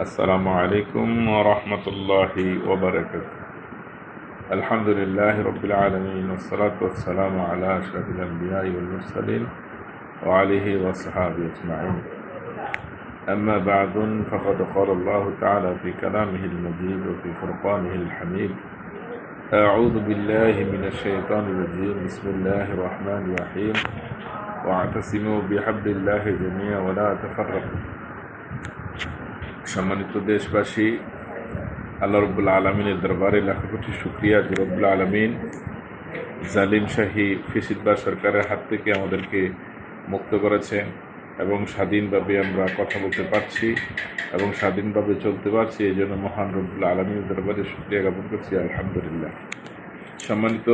السلام عليكم ورحمة الله وبركاته. الحمد لله رب العالمين والصلاة والسلام على أشرف الأنبياء والمرسلين وعليه وصحابه أجمعين. أما بعد فقد قال الله تعالى في كلامه المجيد وفي فرقانه الحميد أعوذ بالله من الشيطان الرجيم بسم الله الرحمن الرحيم. واعتصموا بحبل الله جميعا ولا تفرقوا. সম্মানিত দেশবাসী, আল্লাহ রব্বুল আলমিনের দরবারে লাখো কোটি শুক্রিয়া যে রব্বুল আলমিন জালিম শাহী ফিসিদবা সরকারের হাত থেকে আমাদেরকে মুক্ত করেছেন এবং স্বাধীনভাবে আমরা কথা বলতে পারছি এবং স্বাধীনভাবে চলতে পারছি এই জন্য মহান রব্বুল আলমীর দরবারে শুক্রিয়া জ্ঞাপন করছি, আলহামদুলিল্লাহ। সম্মানিত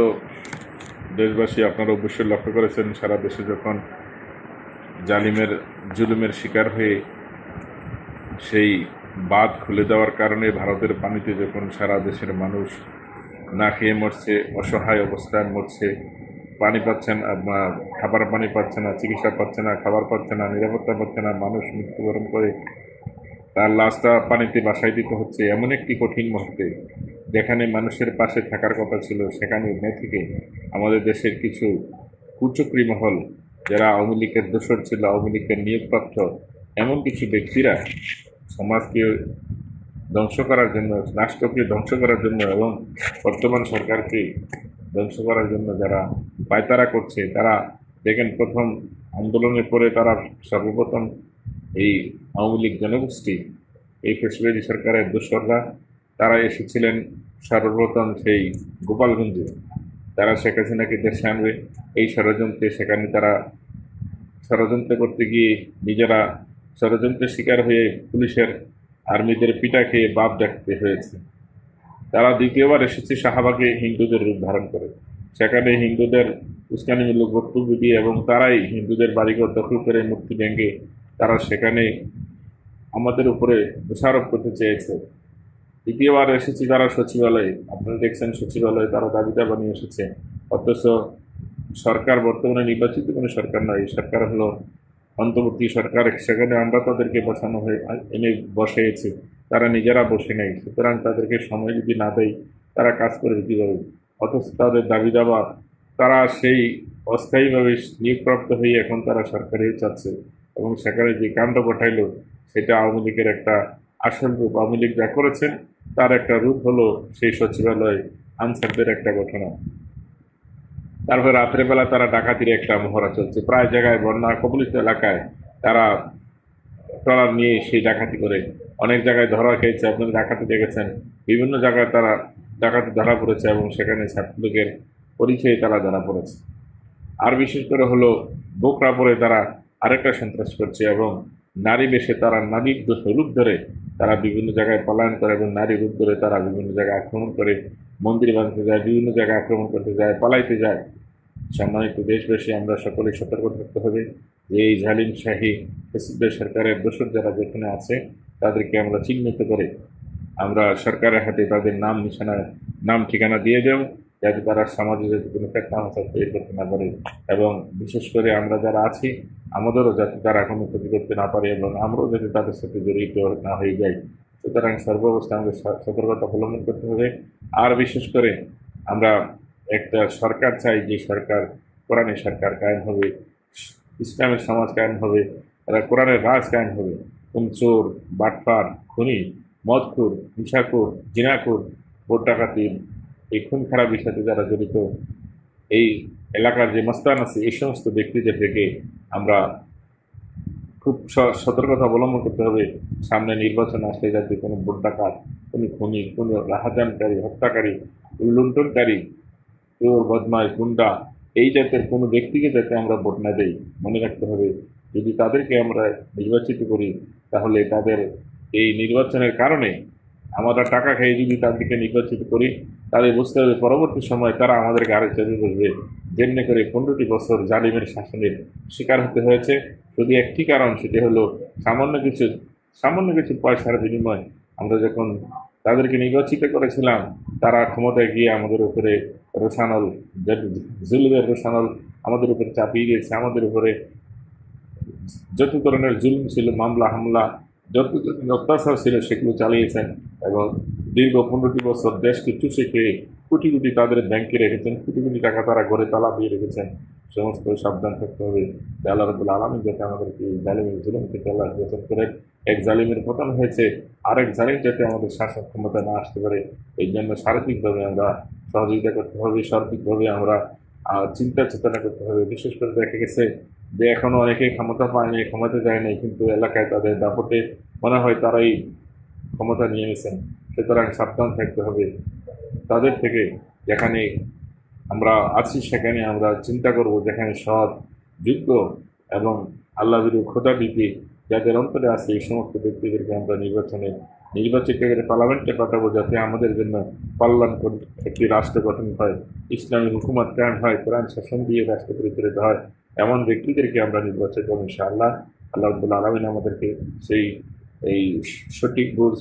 দেশবাসী, আপনারা অবশ্যই লক্ষ্য করেছেন, সারা দেশে যখন জালিমের, জুলুমের শিকার হয়ে সেই বাঁধ খুলে দেওয়ার কারণে ভারতের পানিতে যখন সারা দেশের মানুষ না খেয়ে মরছে, অসহায় অবস্থায় মরছে, পানি পাচ্ছে না খাবার পানি পাচ্ছে না, চিকিৎসা পাচ্ছে না, খাবার পাচ্ছে না, নিরাপত্তা পাচ্ছে না, মানুষ মৃত্যুবরণ করে তার লাশটা পানিতে বাসায় দিতে হচ্ছে, এমন একটি কঠিন মুহূর্তে। যেখানে মানুষের পাশে থাকার কথা ছিল, সেখানে মে থেকে আমাদের দেশের কিছু কুচক্রী মহল, যারা আওয়ামী লীগের দোসর ছিল, আওয়ামী লীগের নিয়োগপ্রাপ্ত এমন কিছু ব্যক্তিরা সমাজকে ধ্বংস করার জন্য, রাষ্ট্রকে ধ্বংস করার জন্য এবং বর্তমান সরকারকে ধ্বংস করার জন্য যারা পায়তারা করছে, তারা দেখেন প্রথম আন্দোলনের পরে তারা সর্বপ্রথম এই আওয়ামী লীগ জনগোষ্ঠী, এই ফেসিবাদী সরকারের দোসররা, তারা এসেছিলেন সর্বপ্রথম সেই গোপালগঞ্জে। তারা শেখ হাসিনাকে দেশে আনবে, এই ষড়যন্ত্রে সেখানে তারা ষড়যন্ত্র করতে গিয়ে নিজেরা ষড়যন্ত্রের শিকার হয়ে পুলিশের আর্মিদের পিটা খেয়ে বাপ দেখতে হয়েছে। তারা দ্বিতীয়বার এসেছে শাহবাগে হিন্দুদের রূপ ধারণ করে। সেখানে হিন্দুদের উস্কানিমূলক বক্তব্য দিয়ে এবং তারাই হিন্দুদের বাড়িঘর দখল করে মুক্তি ভেঙে তারা সেখানে আমাদের উপরে দোষারোপ করতে চেয়েছে। দ্বিতীয়বার এসেছি তারা সচিবালয়ে। আপনারা দেখছেন সচিবালয়ে তারা দাবি দাবা নিয়ে এসেছে। অথচ সরকার বর্তমানে নির্বাচিত কোনো সরকার নয়। সরকার হলো অন্তর্বর্তী সরকার সেখানে আমরা তাদেরকে বসানো হয়ে এনে বসেছি তারা নিজেরা বসে নেই। সুতরাং তাদেরকে সময় যদি না দেয় তারা কাজ করে কীভাবে? অথচ তাদের দাবি দাবা তারা সেই অস্থায়ীভাবে নিয়োগপ্রাপ্ত হয়ে এখন তারা সরকারে চাচ্ছে এবং সেখানে যে কাণ্ড ঘটাইলো, সেটা আওয়ামী লীগের একটা আসল রূপ। আওয়ামী লীগ যা করেছেন, তার একটা রূপ হলো সেই সচিবালয় আনসারদের একটা ঘটনা। তারপরে রাত্রেবেলা তারা ডাকাতির একটা মহড়া চলছে। প্রায় জায়গায় বন্যা, কবলিত এলাকায় তারা ট্রলার নিয়ে সেই ডাকাতি করে। অনেক জায়গায় ধরা খেয়েছে, আপনারা ডাকাতি দেখেছেন। বিভিন্ন জায়গায় তারা ডাকাতি ধরা পড়েছে এবং সেখানে ছাত্রলীগের পরিচয়ে তারা ধরা পড়েছে। আর বিশেষ করে হলো বোকরা পরে তারা আরেকটা সন্ত্রাস করছে এবং নারী বেশে তারা নারীর রূপ ধরে তারা বিভিন্ন জায়গায় পলায়ন করে এবং নারী রূপ ধরে তারা বিভিন্ন জায়গায় আক্রমণ করে মন্দির বাঁধতে যায়, বিভিন্ন জায়গায় আক্রমণ করতে যায়, পালাইতে যায়। সম্মানিত দেশবাসী, আমরা সকলে সতর্ক থাকতে হবে। এই জালিম শাহী প্রেসিডেন্ট সরকারের দোষর যারা যেখানে আছে, তাদেরকে আমরা চিহ্নিত করে আমরা সরকারের হাতে তাদের নাম, নিশানা, নাম, ঠিকানা দিয়ে দেব, যাতে তারা সমাজে যাতে কোনো ফেতনামতা তৈরি করতে না পারে। এবং বিশেষ করে আমরা যারা আছি, আমাদেরও যাতে তারা কোনো ক্ষতি করতে না পারে এবং আমরাও যাতে তাদের সাথে জড়িত না হয়ে যাই। সুতরাং সর্বাবস্থায় আমাদের সতর্কতা অবলম্বন করতে হবে। আর বিশেষ করে আমরা একটা সরকার চাই, যে সরকার, কোরআনের সরকার কায়েম হবে, ইসলামের সমাজ কায়েম হবে কোরআনের রাজ কায়েম হবে। কোন চোর, বাটপার, খুনি, মদখুর হিংসাখুর জিনাখুর ভোট ডাকাতি এই খুন খারাপির সাথে যারা জড়িত, এই এলাকার যে মস্তান আছে, এই সমস্ত ব্যক্তিদের থেকে আমরা খুব সতর্কতা অবলম্বন করতে হবে। সামনে নির্বাচন আসলে যাতে কোনো ভোট ডাকাত, কোনো খুনি, কোনো রাহাজানকারী, হত্যাকারী, লুণ্ঠনকারী, চোর বদমাই গুন্ডা, এই জাতের কোনো ব্যক্তিকে যাতে আমরা ভোট না দেই, মনে রাখতে হবে। যদি তাদেরকে আমরা নির্বাচিত করি, তাহলে তাদের এই নির্বাচনের কারণে আমরা টাকা খেয়ে যদি তাদেরকে নির্বাচিত করি, তাহলে বুঝতে হবে পরবর্তী সময় তারা আমাদের গাড়ি চেপে বসবে যেমনি করে পনেরোটি বছর জালিমের শাসনের শিকার হতে হয়েছে। শুধু একটি কারণ, সেটি হলো সামান্য কিছু সামান্য কিছু পয়সার বিনিময় আমরা যখন তাদেরকে নির্বাচিত করেছিলাম, তারা ক্ষমতায় গিয়ে আমাদের উপরে রোশানল, জুলুমের রোশানল আমাদের উপরে চাপিয়ে দিয়েছে। আমাদের উপরে যত ধরনের জুলুম ছিল, মামলা, হামলা যত যত অত্যাচার ছিল সেগুলো চালিয়েছেন এবং দীর্ঘ পনেরোটি বছর দেশকে চুষে খেয়ে কোটি কোটি তাদের ব্যাংকে রেখেছেন, কোটি কোটি টাকা তারা ঘরে তালা দিয়ে রেখেছেন। সমস্ত সাবধান থাকতে হবে। আল্লাহ রবুল আলমী যাতে আমাদেরকে জালিমের জুলুম থেকে আল্লাহ হেফাজত করেন এক জালিমের পতন হয়েছে, আরেক জালিম যাতে আমাদের শাসন ক্ষমতা না আসতে পারে। এই জন্য সার্বিকভাবে আমরা সহযোগিতা করতে হবে, সার্বিকভাবে আমরা চিন্তা চেতনা করতে হবে। বিশেষ করে দেখা গেছে যে এখনও অনেকেই ক্ষমতা পায়নি, ক্ষমতা যায় নাই, কিন্তু এলাকায় তাদের দাপটে মনে হয় তারাই ক্ষমতা নিয়ে নিয়েছেন সুতরাং সাবধান থাকতে হবে তাদের থেকে, যেখানে আমরা আছি সেখানে আমরা চিন্তা করব যেখানে সৎ, যোগ্য এবং আল্লাহ বিরু খোদা দিতে, যাদের অন্তরে আছে এই সমস্ত ব্যক্তিদেরকে আমরা নির্বাচনে নির্বাচিত করে পার্লামেন্টে পাঠাবো যাতে আমাদের জন্য কল্যাণকর একটি রাষ্ট্র গঠন হয়। ইসলামী হুকুমত কায়েম হয়, কোরআন শাসন দিয়ে রাষ্ট্র পরিচালিত হয়। এমন ব্যক্তিদেরকে আমরা নির্বাচন করব, ইনশাআল্লাহ। আল্লাহ আব্দুল আলমিন আমাদেরকে সেই, এই সঠিক বুঝ,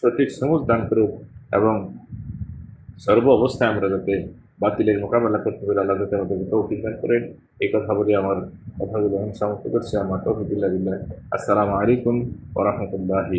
সঠিক সমুজ দান করুক এবং সর্ব অবস্থায় আমরা যাতে বাতিলের মোকাবেলা করতে পারি, আল্লাহ যাতে আমাদেরকে তৌফিক দান করেন। এই কথা বলে আমার কথাগুলো আমি সমাপ্ত করছি। আমার তৌফিকুল্লাহ আসসালামু আলাইকুম ওরহমতুল্লাহি